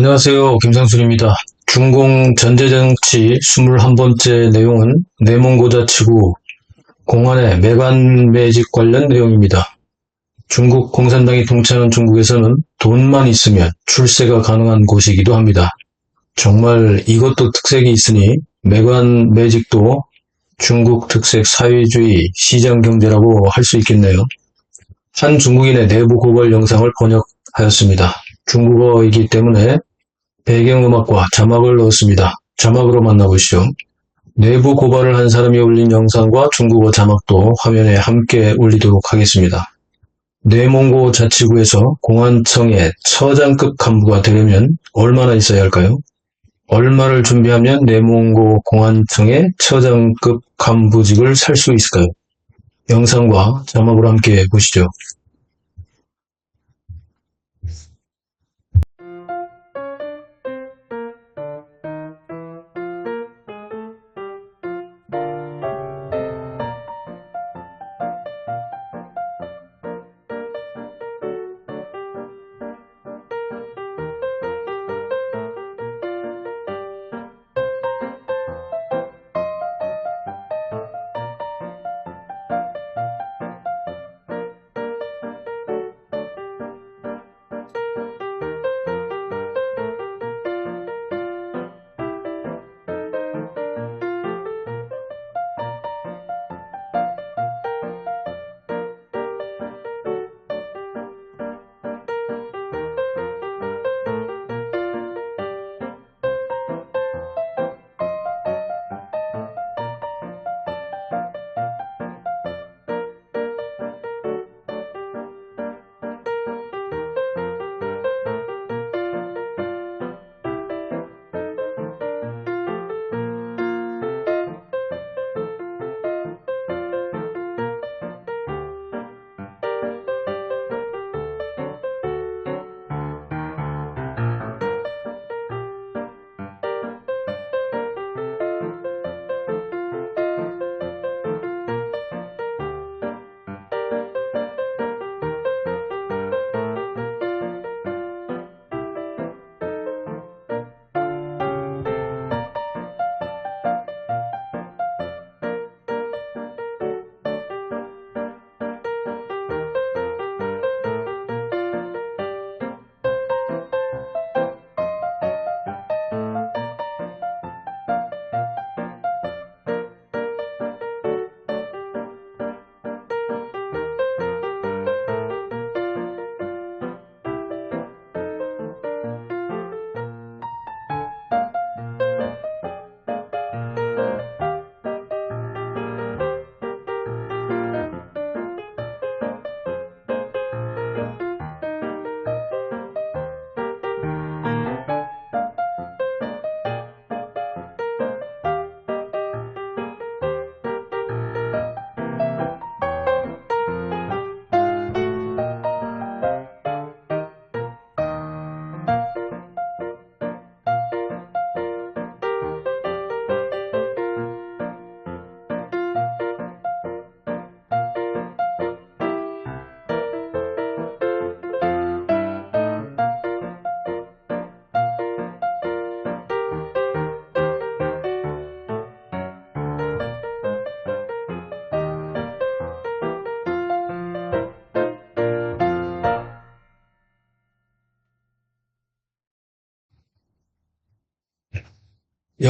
안녕하세요. 김상순입니다. 중공 전제정치 21번째 내용은 내몽고자치구 공안의 매관 매직 관련 내용입니다. 중국 공산당이 통치하는 중국에서는 돈만 있으면 출세가 가능한 곳이기도 합니다. 정말 이것도 특색이 있으니 매관 매직도 중국 특색 사회주의 시장 경제라고 할 수 있겠네요. 한 중국인의 내부 고발 영상을 번역하였습니다. 중국어이기 때문에 배경음악과 자막을 넣었습니다. 자막으로 만나보시죠. 내부 고발을 한 사람이 올린 영상과 중국어 자막도 화면에 함께 올리도록 하겠습니다. 뇌몽고 자치구에서 공안청의 처장급 간부가 되려면 얼마나 있어야 할까요? 얼마를 준비하면 뇌몽고 공안청의 처장급 간부직을 살 수 있을까요? 영상과 자막으로 함께 보시죠.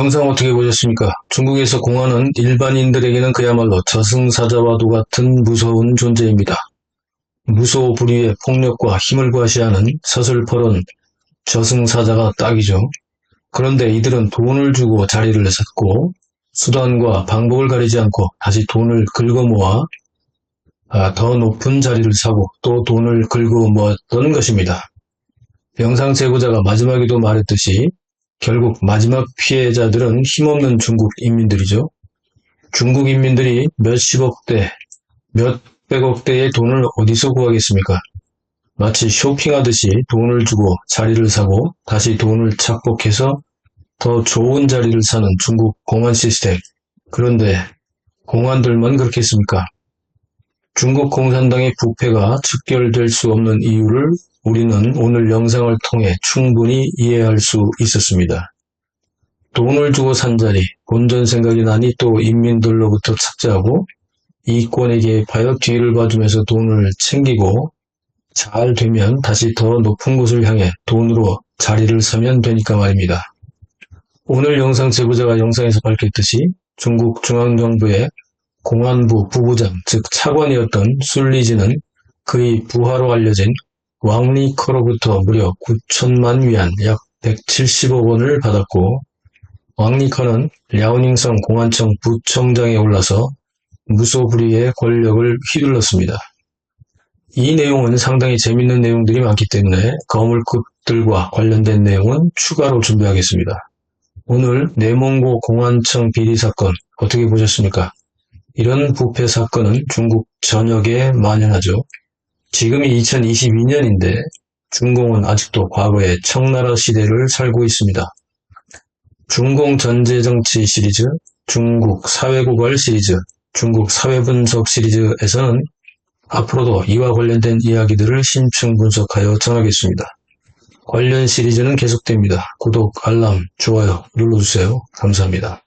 영상 어떻게 보셨습니까? 중국에서 공안은 일반인들에게는 그야말로 저승사자와도 같은 무서운 존재입니다. 무소 불위의 폭력과 힘을 과시하는 서슬퍼런 저승사자가 딱이죠. 그런데 이들은 돈을 주고 자리를 샀고 수단과 방법을 가리지 않고 다시 돈을 긁어모아 아, 더 높은 자리를 사고 또 돈을 긁어모았던 것입니다. 영상 제보자가 마지막에도 말했듯이 결국 마지막 피해자들은 힘없는 중국 인민들이죠. 중국 인민들이 몇십억대, 몇백억대의 돈을 어디서 구하겠습니까? 마치 쇼핑하듯이 돈을 주고 자리를 사고 다시 돈을 착복해서 더 좋은 자리를 사는 중국 공안 시스템. 그런데 공안들만 그렇겠습니까? 중국 공산당의 부패가 즉결될 수 없는 이유를 우리는 오늘 영상을 통해 충분히 이해할 수 있었습니다. 돈을 주고 산 자리, 본전 생각이 나니 또 인민들로부터 착취하고 이권에 개입하여 뒤를 봐주면서 돈을 챙기고 잘 되면 다시 더 높은 곳을 향해 돈으로 자리를 서면 되니까 말입니다. 오늘 영상 제보자가 영상에서 밝혔듯이 중국 중앙정부의 공안부 부부장, 즉 차관이었던 술리지는 그의 부하로 알려진 왕리커로부터 무려 9천만 위안, 약 170억 원을 받았고 왕리커는 랴오닝성 공안청 부청장에 올라서 무소불위의 권력을 휘둘렀습니다. 이 내용은 상당히 재밌는 내용들이 많기 때문에 거물급들과 관련된 내용은 추가로 준비하겠습니다. 오늘 내몽고 공안청 비리 사건 어떻게 보셨습니까? 이런 부패 사건은 중국 전역에 만연하죠. 지금이 2022년인데 중공은 아직도 과거의 청나라 시대를 살고 있습니다. 중공 전제정치 시리즈, 중국 사회고발 시리즈, 중국 사회분석 시리즈에서는 앞으로도 이와 관련된 이야기들을 심층 분석하여 전하겠습니다. 관련 시리즈는 계속됩니다. 구독, 알람, 좋아요 눌러주세요. 감사합니다.